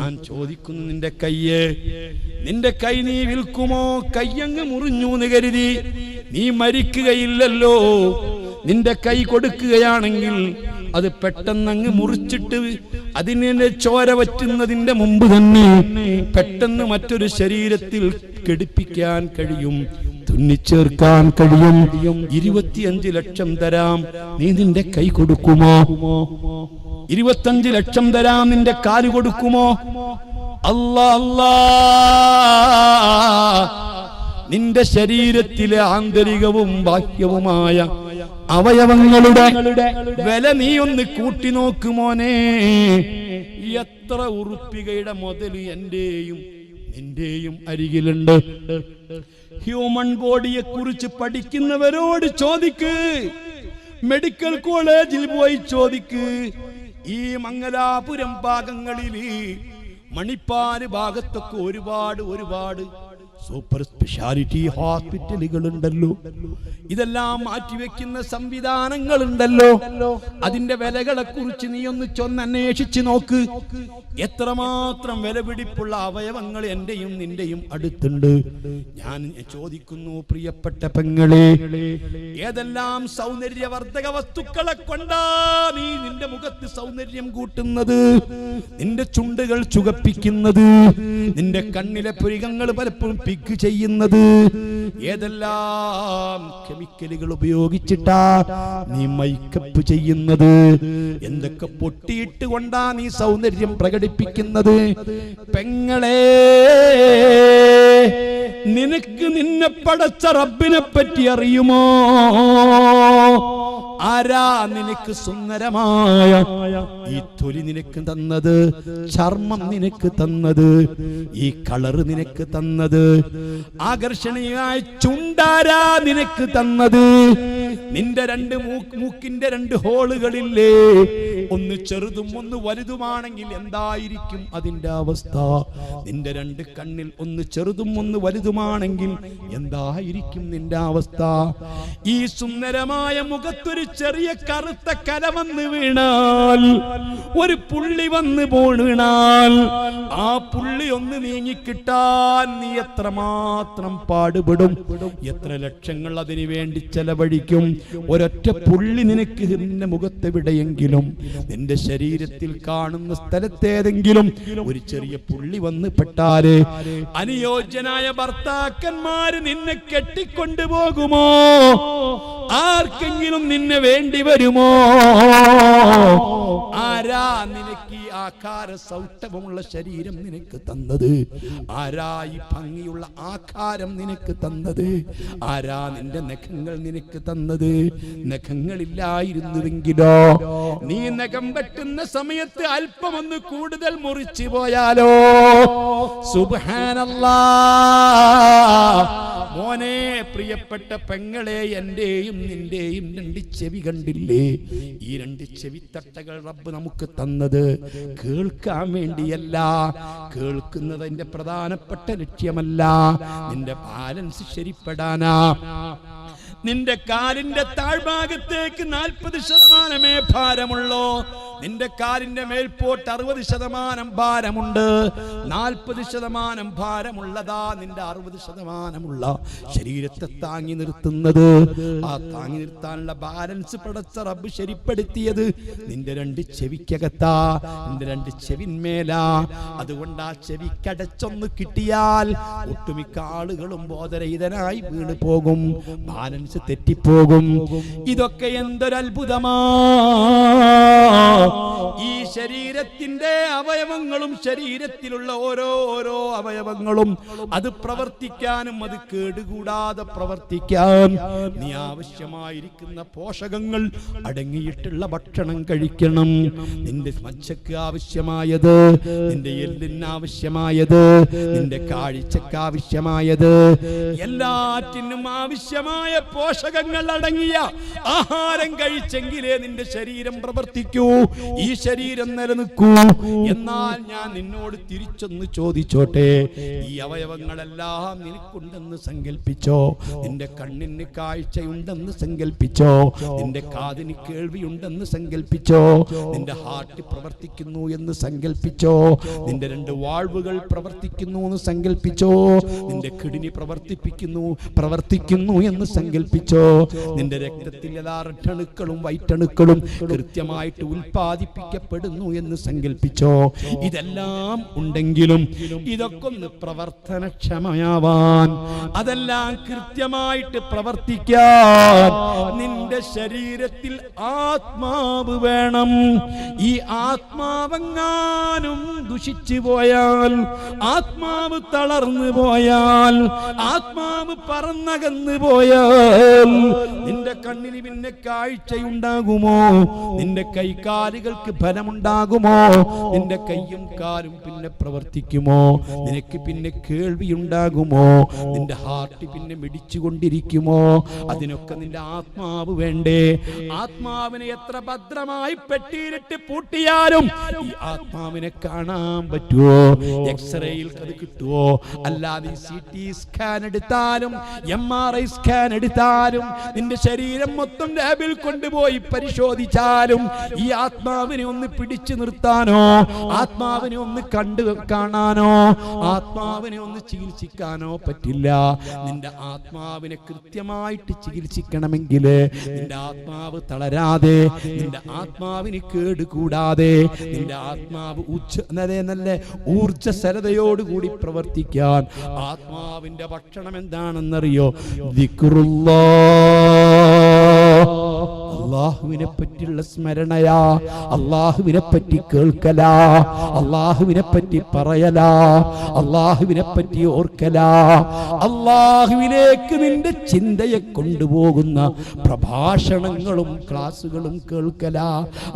ഞാൻ ചോദിക്കുന്നു നിന്റെ കയ്യ് നിന്റെ കൈ നീ വിൽക്കുമോ? കയ്യങ്ങ് മുറിഞ്ഞു എന്ന് കരുതി. നീ മരിക്കുകയില്ലല്ലോ. നിന്റെ കൈ കൊടുക്കുകയാണെങ്കിൽ അത് പെട്ടെന്നങ്ങ് മുറിച്ചിട്ട് അതിനെ ചോര വറ്റുന്നതിന്റെ മുമ്പ് തന്നെ പെട്ടെന്ന് മറ്റൊരു ശരീരത്തിൽ കെടുപ്പിക്കാൻ കഴിയും. തുന്നിച്ചേർക്കാൻ കഴിയും. ഇരുപത്തിയഞ്ച് ലക്ഷം തരാം. നീ നിന്റെ കൈ കൊടുക്കുമോ? ഇരുപത്തഞ്ച് ലക്ഷം തരാം നിന്റെ കാൽ കൊടുക്കുമോ? അല്ലാ അല്ലാ. നിന്റെ ശരീരത്തിലെ ആന്തരികവും ബാഹ്യവുമായ അവയവങ്ങളുടെ വില നീ ഒന്ന് കൂട്ടി നോക്കുമോനെ എത്ര ഉറുപ്പികയുടെ മുതൽ എന്റെയും നിന്റെയും അരികിലുണ്ട്. ഹ്യൂമൻ ബോഡിയെ കുറിച്ച് പഠിക്കുന്നവരോട് ചോദിക്ക്. മെഡിക്കൽ കോളേജിൽ പോയി ചോദിക്ക്. ഈ മംഗലാപുരം ഭാഗങ്ങളിൽ മണിപ്പാൽ ഭാഗത്തൊക്കെ ഒരുപാട് ഒരുപാട് സൂപ്പർ സ്പെഷ്യാലിറ്റി ഹോസ്പിറ്റലുകൾ ഉണ്ടല്ലോ ഇതെല്ലാം മാറ്റിവെക്കുന്ന സംവിധാനങ്ങൾ ഉണ്ടല്ലോ അതിന്റെ വിലകളെ കുറിച്ച് നീ ഒന്ന് ചൊന്ന് അന്വേഷിച്ച് നോക്ക്. എത്രമാത്രം വിലപിടിപ്പുള്ള അവയവങ്ങൾ എന്റെയും നിന്റെയും അടുത്തുണ്ട്. ഞാൻ ചോദിക്കുന്നു പ്രിയപ്പെട്ട പെങ്ങളെ ഏതെല്ലാം സൗന്ദര്യവർദ്ധക വസ്തുക്കളെ കൊണ്ടാ നീ നിന്റെ മുഖത്ത് സൗന്ദര്യം കൂട്ടുന്നത്? നിന്റെ ചുണ്ടുകൾ ചുകപ്പിക്കുന്നത്? നിന്റെ കണ്ണിലെ പുരികങ്ങൾ പലപ്പോഴും പിക്ക് ചെയ്യുന്നത്. ഏതെല്ലാം കെമിക്കലുകൾ ഉപയോഗിച്ചിട്ടാ നീ മൈക്കപ്പ് ചെയ്യുന്നത്? എന്തൊക്കെ പൊട്ടിയിട്ട് കൊണ്ടാ നീ സൗന്ദര്യം പ്രകടിപ്പിക്കുന്നത്? പെങ്ങളെ നിനക്ക് നിന്നെ പടച്ച റബ്ബിനെ പറ്റി അറിയുമോ? ആരാ നിനക്ക് സുന്ദരമായ ഈ തൊലി നിനക്ക് തന്നത്? ചർമ്മം നിനക്ക് തന്നത്? ഈ കളറ് നിനക്ക് തന്നത്? ആകർഷണീയമായ ചുണ്ടാരാ നിനക്ക് തന്നത്? നിന്റെ രണ്ട് മൂക്കിന്റെ രണ്ട് ഹോളുകളില്ലേ? ഒന്ന് ചെറുതും ഒന്ന് വലുതുമാണെങ്കിൽ എന്തായിരിക്കും അതിന്റെ അവസ്ഥ? നിന്റെ രണ്ട് കണ്ണിൽ ഒന്ന് ചെറുതും ഒന്ന് വലുതുമാണെങ്കിൽ എന്തായിരിക്കും നിന്റെ അവസ്ഥ? ഈ സുന്ദരമായ മുഖത്തൊരു ചെറിയ കറുത്ത കല വന്ന് വീണാൽ ഒരു പുള്ളി വന്ന് പോണാൽ ആ പുള്ളി ഒന്ന് നീങ്ങിക്കിട്ടാൻ നീ എത്രമാത്രം പാടുപെടും? എത്ര ലക്ഷങ്ങൾ അതിനു വേണ്ടി ചെലവഴിക്കും? ഒരൊറ്റ പുള്ളി നിനക്ക് നിന്റെ മുഖത്തെവിടെയെങ്കിലും നിന്റെ ശരീരത്തിൽ കാണുന്ന സ്ഥലത്തേതെങ്കിലും? ഒരു ചെറിയ പുള്ളി വന്ന് പെട്ടാൽ അനുയോജ്യനായ ഭർത്താക്കന്മാര് നിന്നെ കെട്ടിക്കൊണ്ടുപോകുമോ? ആർക്കെങ്കിലും നിന്നെ വേണ്ടി വരുമോ? ആരാ നിനക്ക് ഈ ആകാര സൗഷ്ഠവമുള്ള ശരീരം നിനക്ക് തന്നത്? ആരാ ഈ ഭംഗിയുള്ള ആകാരം നിനക്ക് തന്നത്? ആരാ നിന്റെ നഖങ്ങൾ നിനക്ക് തന്നത്? നഖങ്ങളില്ലായിരുന്നുവെങ്കിലോ? നീ നഖം വെട്ടുന്ന സമയത്ത് അല്പം ഒന്ന് കൂടുതൽ മുറിച്ചു പോയാലോ? സുബ്ഹാനല്ലാ. മോനെ പ്രിയപ്പെട്ട പെങ്ങളെ എന്റെയും നിന്റെയും രണ്ട് ചെവി കണ്ടില്ലേ? ഈ രണ്ട് ചെവിത്തട്ടകൾ റബ്ബ് നമുക്ക് തന്നത് കേൾക്കാൻ വേണ്ടിയല്ല. കേൾക്കുന്നത് എന്റെ പ്രധാനപ്പെട്ട ലക്ഷ്യമല്ല നിന്റെ ബാലൻസ് ശരിപ്പെടാനാ. നിന്റെ കാലിന്റെ താഴ്ഭാഗത്തേക്ക് നാൽപ്പത് ശതമാനമേ ഭാരമുള്ളൂ. നിന്റെ കാലിന്റെ മേൽപോട്ട് അറുപത് ശതമാനം ഭാരമുണ്ട്. നാൽപ്പത് ശതമാനം ഭാരമുള്ളതാ നിന്റെ അറുപത് ശതമാനമുള്ള ശരീരത്തെ താങ്ങി നിർത്തുന്നത്. ആ താങ്ങി നിർത്താനുള്ള ബാലൻസ് പടച്ച റബ്ബ് ശരിപ്പെടുത്തിയത് നിന്റെ രണ്ട് ചെവിക്കകത്താ നിന്റെ രണ്ട് ചെവിന്മേലാ. അതുകൊണ്ട് ആ ചെവിക്കടച്ചൊന്ന് കിട്ടിയാൽ ഒട്ടുമിക്ക ആളുകളും ബോധരഹിതനായി വീണ് പോകും ബാലൻസ് തെറ്റിപ്പോകും. ഇതൊക്കെ എന്തൊരത്ഭുതമാ? ഈ ശരീരത്തിന്റെ അവയവങ്ങളും ശരീരത്തിലുള്ള ഓരോ ഓരോ അവയവങ്ങളും അത് പ്രവർത്തിക്കാനും അത് കേടുകൂടാതെ പ്രവർത്തിക്കാൻ നീ ആവശ്യമായിരിക്കുന്ന പോഷകങ്ങൾ അടങ്ങിയിട്ടുള്ള ഭക്ഷണം കഴിക്കണം. നിന്റെ മച്ചക്ക് ആവശ്യമായത് നിന്റെ എല്ലിന് ആവശ്യമായത് നിന്റെ കാഴ്ചക്ക് ആവശ്യമായത്. എല്ലാറ്റിനും ആവശ്യമായ പോഷകങ്ങൾ അടങ്ങിയ ആഹാരം കഴിച്ചെങ്കിലേ നിന്റെ ശരീരം പ്രവർത്തിക്കൂ. ഈ ശരീരം നിലനിൽക്കൂ. എന്നാൽ ഞാൻ നിന്നോട് തിരിച്ചൊന്ന് ചോദിച്ചോട്ടെ. ഈ അവയവങ്ങളെല്ലാം നിനക്കുണ്ടെന്ന് സങ്കല്പിച്ചോ നിന്റെ കണ്ണിന് കാഴ്ചയുണ്ടെന്ന് സങ്കല്പിച്ചോ നിന്റെ കാതിന് കേൾവിയുണ്ടെന്ന് സങ്കല്പിച്ചോ നിന്റെ ഹാർട്ട് പ്രവർത്തിക്കുന്നു എന്ന് സങ്കല്പിച്ചോ നിന്റെ രണ്ട് വാൾവുകൾ പ്രവർത്തിക്കുന്നു എന്ന് സങ്കല്പിച്ചോ നിന്റെ കിഡ്നി പ്രവർത്തിപ്പിക്കുന്നു പ്രവർത്തിക്കുന്നു എന്ന് സങ്കല്പിച്ചോ നിന്റെ രക്തത്തിൽ എല്ലാ വൈറ്റ് അണുക്കളും കൃത്യമായിട്ട് ഉൽപ്പാദിപ്പിക്കപ്പെടുന്നു എന്ന് സങ്കല്പിച്ചോ ഇതെല്ലാം ഉണ്ടെങ്കിലും ഇതൊക്കെ ഒന്ന് പ്രവർത്തനക്ഷമയാവാൻ അതെല്ലാം കൃത്യമായിട്ട് പ്രവർത്തിക്കാൻ നിന്റെ ശരീരത്തിൽ ആത്മാവ് വേണം. ഈ ആത്മാവെങ്ങാനും ദുഷിച്ചു പോയാൽ ആത്മാവ് തളർന്നു പോയാൽ ആത്മാവ് പറന്നകന്നു പോയാൽ നിന്റെ കണ്ണിന് പിന്നെ കാഴ്ചയുണ്ടാകുമോ? നിന്റെ കൈകാലുകൾക്ക് ഫലമുണ്ടാകുമോ? നിന്റെ കയ്യും കാലും പിന്നെ പ്രവർത്തിക്കുമോ? നിനക്ക് പിന്നെ കേൾവിയുണ്ടാകുമോ? നിന്റെ ഹാർട്ട് പിന്നെ മിടിച്ചുകൊണ്ടിരിക്കുമോ? അതിനൊക്കെ നിന്റെ ആത്മാവ് വേണ്ടേ? ആത്മാവിനെ എത്ര ഭദ്രമായി പെട്ടിയിലിട്ട് പൂട്ടിയാലും ഈ ആത്മാവിനെ കാണാൻ പറ്റുമോ എക്സ്റേയിൽ അത് കിട്ടുമോ അല്ലാതെ സി ടി സ്കാൻ എടുത്താലും എം ആർ ഐ സ്കാൻ എടുത്താലും നിന്റെ ശരീരം മൊത്തം ലാബിൽ കൊണ്ടുപോയി പരിശോധിച്ചാലും ഈ ആത്മാവിനെ ഒന്ന് പിടിച്ചു നിർത്താനോ? ആത്മാവിനെ ഒന്ന് കണ്ടു കാണാനോ? ആത്മാവിനെ ഒന്ന് ചികിത്സിക്കാനോ പറ്റില്ല. നിന്റെ ആത്മാവിനെ കൃത്യമായിട്ട് ചികിത്സിക്കണമെങ്കിൽ നിന്റെ ആത്മാവ് തളരാതെ നിന്റെ ആത്മാവിന് കേടുകൂടാതെ നിന്റെ ആത്മാവ് ഉച്ച നല്ല ഊർജസ്വലതയോടുകൂടി പ്രവർത്തിക്കാൻ ആത്മാവിന്റെ ഭക്ഷണം എന്താണെന്നറിയോ? ദിക്റുല്ലാ. അള്ളാഹുവിനെ പറ്റിയുള്ള സ്മരണയാ അള്ളാഹുവിനെ പറ്റി കേൾക്കലാ അള്ളാഹുവിനെ പറ്റി പറയലാ അള്ളാഹുവിനെ പറ്റി ഓർക്കലാ. അള്ളാഹുവിലേക്ക് നിന്റെ ചിന്തയെ കൊണ്ടുപോകുന്ന പ്രഭാഷണങ്ങളും ക്ലാസ്സുകളും കേൾക്കലാ.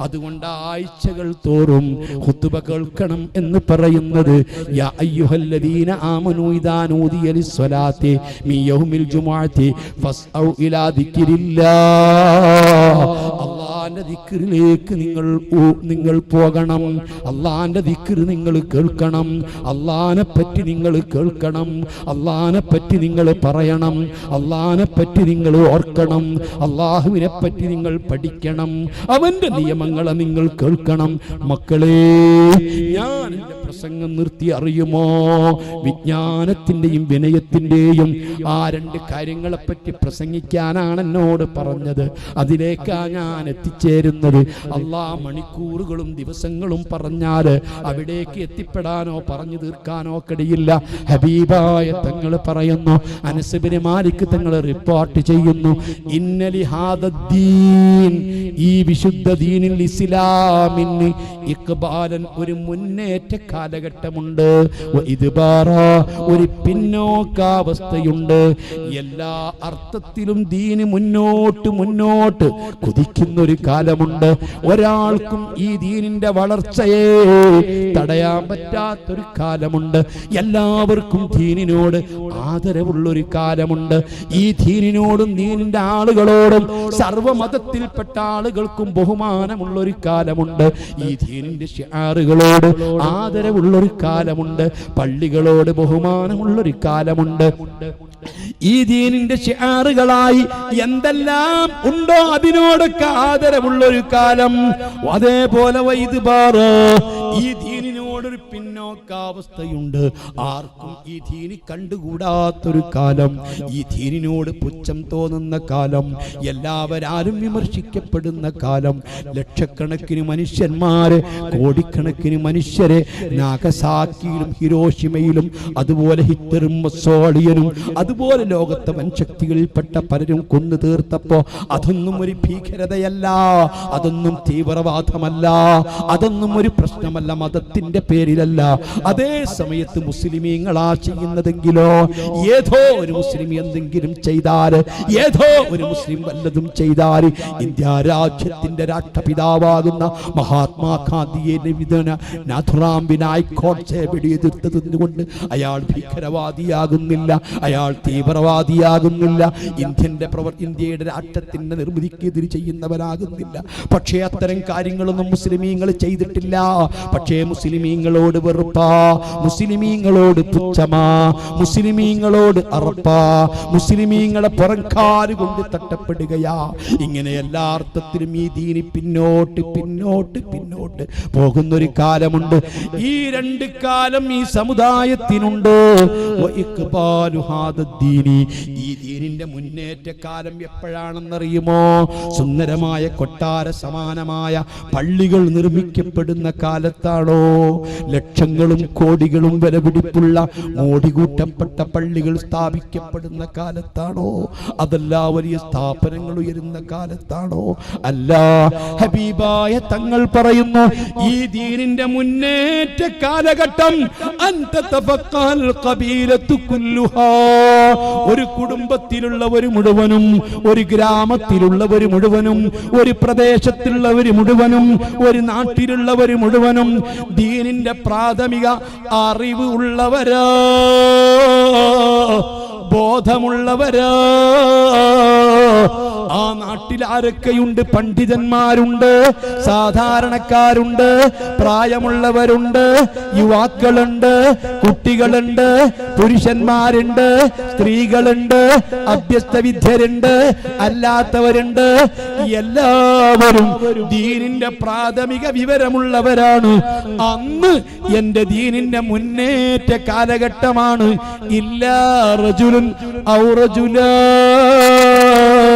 അതുകൊണ്ട് ആഴ്ചകൾ തോറും ഹുത്തുബ കേൾക്കണം എന്ന് പറയുന്നത് യാ അയ്യുഹല്ലദീന ആമനു ഇദാ നൂദിയ യൗമിൽ ജുമുഅത്തി ഇലാ അള്ളാന്റെ ദിക്കറിലേക്ക് നിങ്ങൾ നിങ്ങൾ പോകണം. അള്ളാന്റെ ദിക്റ് നിങ്ങൾ കേൾക്കണം. അള്ളാനെ പറ്റി നിങ്ങൾ കേൾക്കണം. അള്ളാനെ പറ്റി നിങ്ങൾ പറയണം. അള്ളാനെ പറ്റി നിങ്ങൾ ഓർക്കണം. അള്ളാഹുവിനെ പറ്റി നിങ്ങൾ പഠിക്കണം. അവന്റെ നിയമങ്ങളെ നിങ്ങൾ കേൾക്കണം. മക്കളെ ഞാൻ പ്രസംഗം നിർത്തി അറിയുമോ? വിജ്ഞാനത്തിന്റെയും വിനയത്തിന്റെയും ആ രണ്ട് കാര്യങ്ങളെ പറ്റി പ്രസംഗിക്കാനാണ് എന്നോട് പറഞ്ഞത്. അതിലേക്കാ ഞാൻ എത്തിച്ചേരുന്നത്. അല്ലാ മണിക്കൂറുകളും ദിവസങ്ങളും പറഞ്ഞാൽ അവിടേക്ക് എത്തിപ്പെടാനോ പറഞ്ഞു തീർക്കാനോ കഴിയില്ല ഹബീബായ തങ്ങൾ പറയുന്നു അനസബിന് മാലിക് തങ്ങൾ റിപ്പോർട്ട് ചെയ്യുന്നു ഇന്നലി ഹാദദ്ദീൻ ഈ വിശുദ്ധ ദീനിൽ ഇസ്ലാമിന് ഇക്ബാലൻ ഒരു മുന്നേറ്റ കാലഘട്ടമുണ്ട്. ഒരു പിന്നോക്കാവസ്ഥയുണ്ട്. എല്ലാ അർത്ഥത്തിലും ദീന് മുന്നോട്ട് മുന്നോട്ട് കുതിക്കുന്ന ഒരു കാലമുണ്ട്. ഒരാൾക്കും ഈ ദീനിന്റെ വളർച്ചയെ തടയാൻ പറ്റാത്തൊരു കാലമുണ്ട്. എല്ലാവർക്കും ദീനിനോട് ആദരവുള്ളൊരു കാലമുണ്ട്. ഈ ദീനിനോടും ദീനിന്റെ ആളുകളോടും സർവമതത്തിൽപ്പെട്ട ആളുകൾക്കും ബഹുമാനമുള്ളൊരു കാലമുണ്ട്. ഈ ദീനിന്റെ ആറുകളോട് ആദരവുള്ളൊരു കാലമുണ്ട്. പള്ളികളോട് ബഹുമാനമുള്ളൊരു കാലമുണ്ട്. ഈ ദീനിന്റെ ഷിയാറുകളായി എന്തെല്ലാം ഉണ്ടോ അതിനോടൊക്കെ ആദരവുള്ളൊരു കാലം. അതേപോലെ വൈദ്യുബാറ് ഈ ദീനിനോടൊരു പിന്നോക്കാവസ്ഥയുണ്ട്. ആർക്കും ഈ ദീനി കണ്ടുകൂടാത്തൊരു കാലം. ഈ ദീനിനോട് പുച്ഛം തോന്നുന്ന കാലം. എല്ലാവരും വിമർശിക്കപ്പെടുന്ന കാലം. ലക്ഷക്കണക്കിന് മനുഷ്യന്മാര് കോടിക്കണക്കിന് മനുഷ്യരെ നാഗസാക്കിയിലും ഹിരോഷിമയിലും അതുപോലെ ഹിറ്ററും മൊസോളിയനും അതുപോലെ ലോകത്തെ വൻശക്തികളിൽപ്പെട്ട പലരും കൊന്നു തീർത്തപ്പോ അതൊന്നും ഒരു ഭീകരതയല്ല. അതൊന്നും തീവ്രവാദമല്ല. അതൊന്നും ഒരു പ്രശ്നമല്ല. മതത്തിന്റെ പേരിലല്ല. അതേ സമയത്ത് മുസ്ലിമീങ്ങളാ ചെയ്യുന്നതെങ്കിലോ? ഏതോ ഒരു മുസ്ലിം എന്തെങ്കിലും ചെയ്താൽ ഏതോ ഒരു മുസ്ലിം വല്ലതും ചെയ്താൽ ഇന്ത്യ രാജ്യത്തിന്റെ രാഷ്ട്രപിതാവാകുന്ന മഹാത്മാഗാന്ധിയെ നിവിധന നാഥുറാം വിനായക് അയാൾ ഭീകരവാദിയാകുന്നില്ല അയാൾ തീവ്രവാദിയാകുന്നില്ല ഇന്ത്യന്റെ പ്രവർ ഇന്ത്യയുടെ രാഷ്ട്രത്തിന്റെ നിർമ്മിതിക്കെതിരെ ചെയ്യുന്നവരാകുന്നില്ല പക്ഷേ അത്തരം കാര്യങ്ങളൊന്നും മുസ്ലിമീങ്ങൾ ചെയ്തിട്ടില്ല. പക്ഷേ മുസ്ലിമീങ്ങളോട് വെറുപ്പാ മുസ്ലിമീങ്ങളോട് പുച്ഛമാ മുസ്ലിമീങ്ങളോട് അറപ്പാ മുസ്ലിമീങ്ങളെ പുറംകാൽ കൊണ്ട് തട്ടപ്പെടുകയാ. ഇങ്ങനെ എല്ലാ അർത്ഥത്തിലും ഈ ദീനി പിന്നോട്ട് പിന്നോട്ട് പിന്നോട്ട് പോകുന്നൊരു കാലമുണ്ട്. ഈ രണ്ട് കാലം ഈ സമുദായത്തിനുണ്ട്. ഈ ദീനിന്റെ മുന്നേറ്റ കാലം എപ്പോഴാണെന്നറിയുമോ? സുന്ദരമായ കൊട്ടാര സമാനമായ പള്ളികൾ നിർമ്മിക്കപ്പെടുന്ന കാലത്താണോ? ലക്ഷങ്ങളും കോടികളും വിലപിടിപ്പുള്ള മോടികൂട്ടപ്പെട്ട പള്ളികൾ സ്ഥാപിക്കപ്പെടുന്ന കാലത്താണോ അതല്ല വലിയ സ്ഥാപനങ്ങൾ ഉയരുന്ന കാലത്താണോ അല്ല ഹബീബായ തങ്ങൾ പറയുന്നു ഈ ദീനിന്റെ മുന്നേറ്റ കാലഘട്ടം. ഒരു കുടുംബത്തിലുള്ളവർ മുഴുവനും ഒരു ഗ്രാമത്തിലുള്ളവർ മുഴുവനും ഒരു പ്രദേശത്തുള്ളവർ മുഴുവനും ഒരു നാട്ടിലുള്ളവർ മുഴുവനും ദീനിന്റെ പ്രാഥമിക അറിവ് ഉള്ളവരാ. ബോധമുള്ളവരാ. ആ നാട്ടിൽ ആരൊക്കെയുണ്ട്? പണ്ഡിതന്മാരുണ്ട് സാധാരണക്കാരുണ്ട് പ്രായമുള്ളവരുണ്ട് യുവാക്കളുണ്ട് കുട്ടികളുണ്ട് പുരുഷന്മാരുണ്ട് സ്ത്രീകളുണ്ട് അഭ്യസ്ത വിദ്യരുണ്ട് അല്ലാത്തവരുണ്ട്. എല്ലാവരും ദീനിന്റെ പ്രാഥമിക വിവരമുള്ളവരാണ്. അന്ന് എന്റെ ദീനിന്റെ മുന്നേറ്റ കാലഘട്ടമാണ്. ഇല്ലാ റജുലുൻ ഔ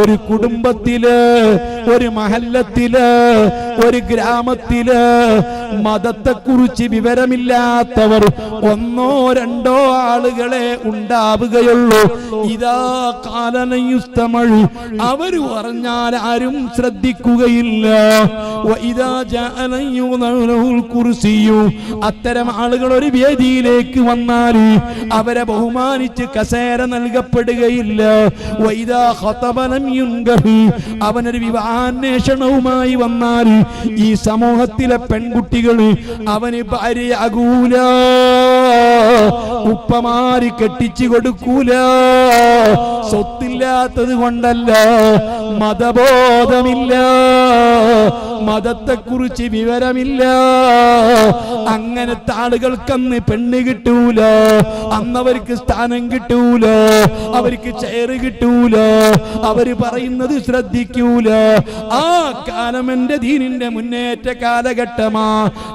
ഒരു കുടുംബത്തിൽ ഒരു മഹല്ലത്തിൽ ഒരു ഗ്രാമത്തിൽ മതത്തെക്കുറിച്ച് വിവരമില്ലാത്തവർ ഒന്നോ രണ്ടോ ആളുകളെ ഉണ്ടാവുകയുള്ളൂ ഇതാ കാലനയുസ്തമഴ് അവർ പറഞ്ഞാൽ ആരും ശ്രദ്ധിക്കുകയില്ല ഇതാ കുർസിയു. അത്തരം ആളുകൾ ഒരു വേദിയിലേക്ക് വന്നാൽ അവരെ ബഹുമാനിച്ച് കസേര നൽകപ്പെടുകയില്ല വ ഇതാ ഖതബലം യുൻകഹ്. അവനൊരു വിവാഹാന്വേഷണവുമായി വന്നാൽ ഈ സമൂഹത്തിലെ പെൺകുട്ടികൾ അവന് ഭാര്യയാകൂല. ഉപ്പമാരി കെട്ടിച്ചു കൊടുക്കൂല. സ്വത്തില്ലാത്തത് കൊണ്ടല്ല മതബോധമില്ല മതത്തെക്കുറിച്ച് വിവരമില്ല. അങ്ങനത്തെ ആളുകൾക്കന്ന് പെണ്ണ് കിട്ടൂല അന്നവർക്ക് സ്ഥാനം കിട്ടൂല അവർക്ക് ചെയറ് കിട്ടൂല അവർ പറയുന്നത് ശ്രദ്ധിക്കൂല. ആ കാലം എന്റെ ദീനിന്റെ മുന്നേറ്റ കാലഘട്ടമാ.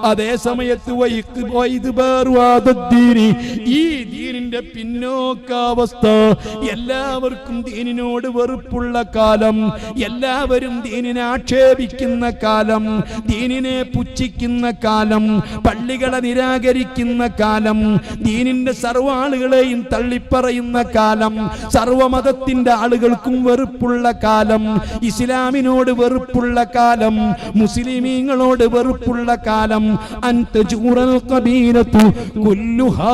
അതേ സമയത്ത് വൈക്ക് വൈത് പേർവാദീനി ഈ ദീനിന്റെ പിന്നോക്കാവസ്ഥ എല്ലാവർക്കും ദീനിനോട് വെറുപ്പുള്ള കാലം എല്ലാവരും ദീനിനെ ആക്ഷേപിക്കുന്ന കാലം ദീനിനെ പുച്ഛിക്കുന്ന കാലം പള്ളികളെ നിരാകരിക്കുന്ന കാലം ദീനിന്റെ സർവാളുകളെയും തള്ളിപ്പറയുന്ന കാലം സർവമതത്തിന്റെ ആളുകൾക്കും വെറുപ്പുള്ള കാലം ഇസ്ലാമിനോട് വെറുപ്പുള്ള കാലം മുസ്ലിമീങ്ങളോട് വെറുപ്പുള്ള കാലം. അൻതജൂറൽ കബീരത്തു കുല്ലുഹാ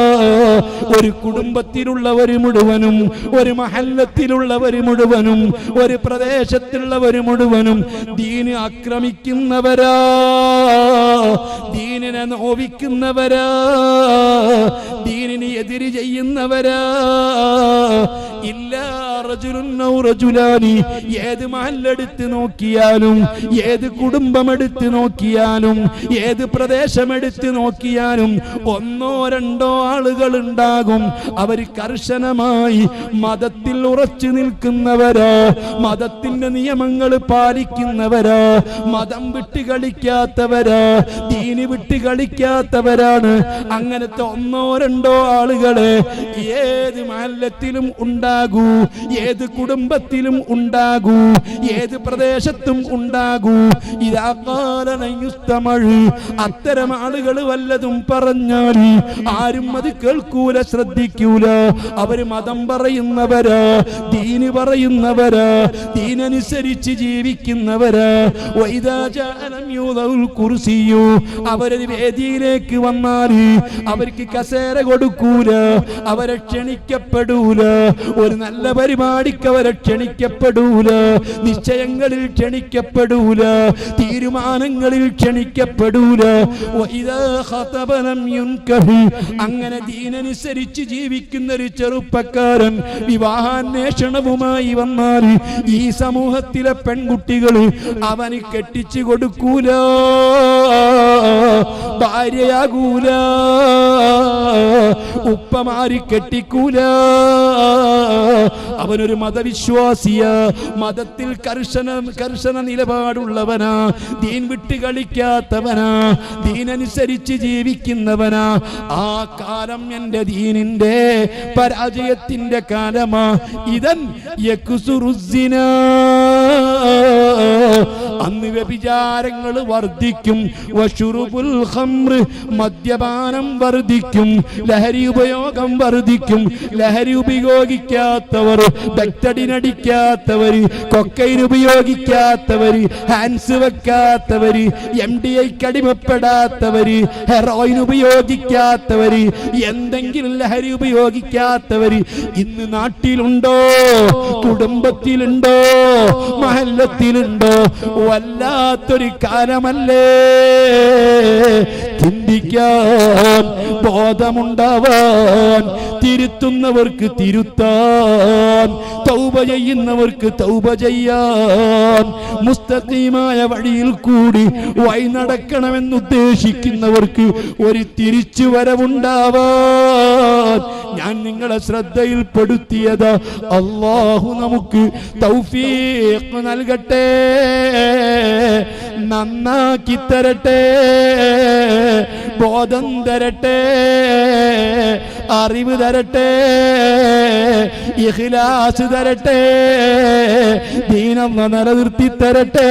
ഒരു കുടുംബത്തിലുള്ളവർ മുഴുവനും ഒരു മഹല്ലത്തിലുള്ളവർ മുഴുവനും ഒരു പ്രദേശത്തുള്ളവർ മുഴുവനും ദീന് ആക്രമിക്കുന്നവരാ ദീനിനെ നോവിക്കുന്നവരാ ദീനിനെ എതിര് ചെയ്യുന്നവരാ. ഇല്ല ഏത് മഹല്ലെടുത്ത് നോക്കിയാലും ഏത് കുടുംബം എടുത്ത് നോക്കിയാലും ഏത് പ്രദേശം എടുത്ത് നോക്കിയാലും ഒന്നോ രണ്ടോ ആളുകൾ ഉണ്ടാകും അവർ കർശനമായി മതത്തിൽ ഉറച്ചു നിൽക്കുന്നവര്. മതത്തിന്റെ നിയമങ്ങൾ പാലിക്കുന്നവര്. മതം വിട്ട് കളിക്കാത്തവര്. ദീനി വിട്ട് കളിക്കാത്തവരാണ്. അങ്ങനത്തെ ഒന്നോ രണ്ടോ ആളുകളെ ഏത് മഹല്ലത്തിലും ഉണ്ടാകൂ ഏത് കുടുംബത്തിലും ഉണ്ടാകൂ ഏത് പ്രദേശത്തും ഉണ്ടാകൂ. ഇതാ അത്തരം ആളുകൾ വല്ലതും പറഞ്ഞാൽ ആരും അത് കേൾക്കൂല ശ്രദ്ധിക്കൂല. അവർ മതം പറയുന്നവര് ദീന് പറയുന്നവര് ദീനനുസരിച്ച് ജീവിക്കുന്നവര്. കുർസിയു. അവരൊരു വേദിയിലേക്ക് വന്നാൽ അവർക്ക് കസേര കൊടുക്കൂല അവരെ ക്ഷണിക്കപ്പെടൂല. ഒരു നല്ല പരിപാടിക്ക് അവരെ ക്ഷണിക്കപ്പെടൂല നിശ്ചയങ്ങളിൽ ക്ഷണിക്കപ്പെടൂല തീരുമാനങ്ങളിൽ ക്ഷണിക്കപ്പെടൂല. അങ്ങനെ ദീനനുസരിച്ച് ജീവിക്കുന്ന ഒരു ചെറുപ്പക്കാരൻ വിവാഹാന്വേഷണവുമായി വന്നാൽ ഈ സമൂഹത്തിലെ പെൺകുട്ടികൾ അവന് കെട്ടിച്ചു കൊടുക്കൂല. ഭാര്യയാകൂല. ഉപ്പമാരി കെട്ടിക്കൂല. അവനൊരു മതവിശ്വാസിയ. മതത്തിൽ കർശന കർശന നിലപാടുള്ളവനാ. ദീൻ വിട്ട് കളിക്കാത്തവനാ. ദീനനുസരിച്ച് ജീവിക്കുന്നവനാ. ആ കാലം എന്റെ ദീനിന്റെ പരാജയത്തിന്റെ കാലമാ. ഇതൻ യക്സുറുസിന അന്ന് വ്യഭിചാരങ്ങൾ വർദ്ധിക്കും. മദ്യപാനം വർദ്ധിക്കും. ലഹരി ഉപയോഗം വർദ്ധിക്കും. ലഹരി ഉപയോഗിക്കാത്തവർ ബക്തടിനടിക്കാത്തവര് കൊക്കൈൻ ഉപയോഗിക്കാത്തവര് ഹാൻസ് വെക്കാത്തവര് എം ഡി ഐക്ക് അടിമപ്പെടാത്തവര് ഹെറോയിൻ ഉപയോഗിക്കാത്തവര് എന്തെങ്കിലും ലഹരി ഉപയോഗിക്കാത്തവര് ഇന്ന് നാട്ടിലുണ്ടോ? കുടുംബത്തിലുണ്ടോ? മഹല്ലത്തിലുണ്ടോ? വല്ലാത്തൊരു കാലമല്ലേ? ചിന്തിക്കാൻ ബോധമുണ്ടാവാൻ തിരുത്തുന്നവർക്ക് തിരുത്താൻ തൗബ ചെയ്യുന്നവർക്ക് തൗബ ചെയ്യാൻ മുസ്തഖീമായ വഴിയിൽ കൂടി വഴി നടക്കണമെന്ന് ഉദ്ദേശിക്കുന്നവർക്ക് ഒരു തിരിച്ചു വരവുണ്ടാവാൻ ഞാൻ നിങ്ങളെ ശ്രദ്ധയിൽപ്പെടുത്തിയത് അള്ളാഹു നമുക്ക് തൗഫീഖ് നൽകട്ടെ നന്നാക്കി തരട്ടെ. ബോധം തരട്ടെ അറിവ് തരട്ടെ ഇഖ്ലാസ് തരട്ടെ ദീനം നിലനിർത്തി തരട്ടെ.